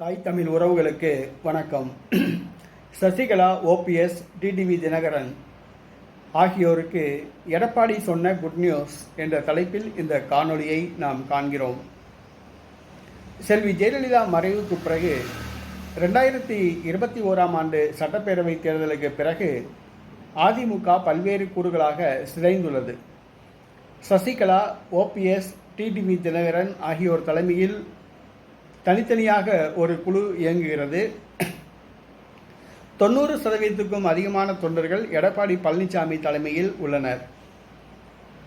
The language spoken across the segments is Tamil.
தாய் தமிழ் உறவுகளுக்கு வணக்கம். சசிகலா ஓபிஎஸ் டிடிவி தினகரன் ஆகியோருக்கு எடப்பாடி சொன்ன குட் நியூஸ் என்ற தலைப்பில் இந்த காணொளியை நாம் காண்கிறோம். செல்வி ஜெயலலிதா மறைவுக்கு பிறகு ரெண்டாயிரத்தி இருபத்தி ஓராம் ஆண்டு சட்டப்பேரவை தேர்தலுக்கு பிறகு அதிமுக பல்வேறு கூறுகளாக சிதைந்துள்ளது. சசிகலா ஓபிஎஸ் டிடிவி தினகரன் ஆகியோர் தலைமையில் தனித்தனியாக ஒரு குழு இயங்குகிறது. தொண்ணூறு சதவீதத்துக்கும் அதிகமான தொண்டர்கள் எடப்பாடி பழனிசாமி தலைமையில் உள்ளனர்.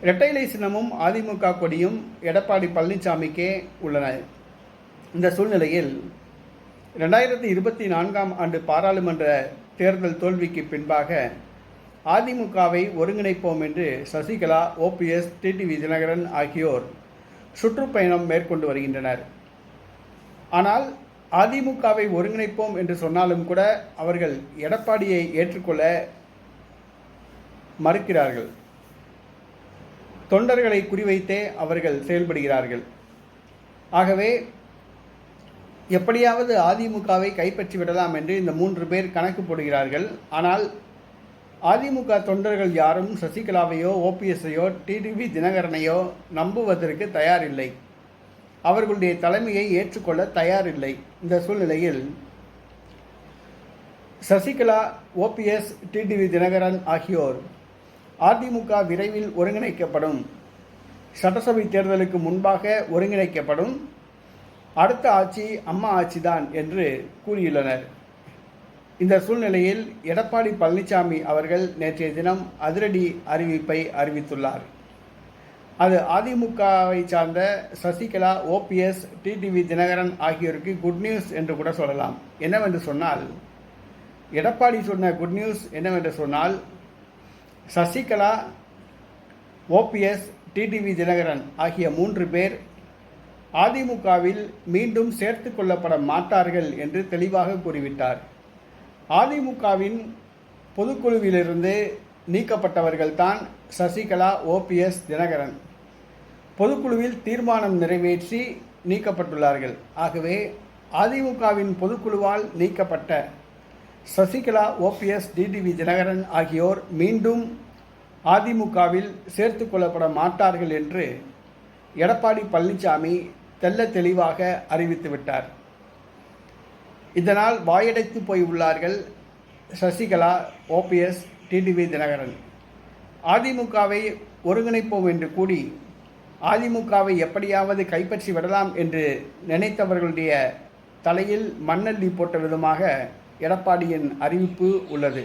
இரட்டைலை சின்னமும் அதிமுக கொடியும் எடப்பாடி பழனிசாமிக்கே உள்ளன. இந்த சூழ்நிலையில் ரெண்டாயிரத்தி இருபத்தி நான்காம் ஆண்டு பாராளுமன்ற தேர்தல் தோல்விக்கு பின்பாக அதிமுகவை ஒருங்கிணைப்போம் என்று சசிகலா ஓபிஎஸ் டிடிவி தினகரன் ஆகியோர் சுற்றுப்பயணம் மேற்கொண்டு வருகின்றனர். ஆனால் அதிமுகவை ஒருங்கிணைப்போம் என்று சொன்னாலும் கூட அவர்கள் எடப்பாடியை ஏற்றுக்கொள்ள மறுக்கிறார்கள். தொண்டர்களை குறிவைத்தே அவர்கள் செயல்படுகிறார்கள். ஆகவே எப்படியாவது அதிமுகவை கைப்பற்றி விடலாம் என்று இந்த மூன்று பேர் கணக்கு போடுகிறார்கள். ஆனால் அதிமுக தொண்டர்கள் யாரும் சசிகலாவையோ ஓபிஎஸ்ஐயோ டிடிவி தினகரனையோ நம்புவதற்கு தயாரில்லை. அவர்களுடைய தலைமையை ஏற்றுக்கொள்ள தயாரில்லை. இந்த சூழ்நிலையில் சசிகலா ஓபிஎஸ் டிடிவி தினகரன் ஆகியோர் அதிமுக விரைவில் ஒருங்கிணைக்கப்படும். சட்டசபை தேர்தலுக்கு முன்பாக ஒருங்கிணைக்கப்படும். அடுத்த ஆட்சி அம்மா ஆட்சிதான் என்று கூறியுள்ளனர். இந்த சூழ்நிலையில் எடப்பாடி பழனிசாமி அவர்கள் நேற்றைய தினம் அதிரடி அறிவிப்பை அறிவித்துள்ளார். அது அதிமுகவை சார்ந்த சசிகலா ஓபிஎஸ் டிடிவி தினகரன் ஆகியோருக்கு குட் நியூஸ் என்று கூட சொல்லலாம். என்னவென்று சொன்னால் எடப்பாடி சொன்ன குட் நியூஸ் என்னவென்று சொன்னால் சசிகலா ஓபிஎஸ் டிடிவி தினகரன் ஆகிய மூன்று பேர் அதிமுகவில் மீண்டும் சேர்த்து கொள்ளப்பட மாட்டார்கள் என்று தெளிவாக கூறிவிட்டார். அதிமுகவின் பொதுக்குழுவிலிருந்து நீக்கப்பட்டவர்கள்தான் சசிகலா ஓபிஎஸ் தினகரன். பொதுக்குழுவில் தீர்மானம் நிறைவேற்றி நீக்கப்பட்டுள்ளார்கள். ஆகவே அதிமுகவின் பொதுக்குழுவால் நீக்கப்பட்ட சசிகலா ஓபிஎஸ் டிடிவி தினகரன் ஆகியோர் மீண்டும் அதிமுகவில் சேர்த்து கொள்ளப்பட மாட்டார்கள் என்று எடப்பாடி பழனிசாமி தெல்ல தெளிவாக அறிவித்துவிட்டார் இதனால் வாயடைத்து போய் உள்ளார்கள் சசிகலா ஓபிஎஸ் டிடிவி தினகரன். அதிமுகவை ஒருங்கிணைப்போம் என்று கூடி அதிமுகவை எப்படியாவது கைப்பற்றி விடலாம் என்று நினைத்தவர்களுடைய தலையில் மண்ணள்ளி போட்ட விதமாக எடப்பாடியின் அறிவிப்பு உள்ளது.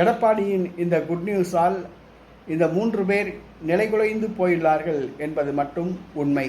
எடப்பாடியின் இந்த குட் நியூஸால் இந்த மூன்று பேர் நிலைகுலைந்து போயுள்ளார்கள் என்பது மட்டும் உண்மை.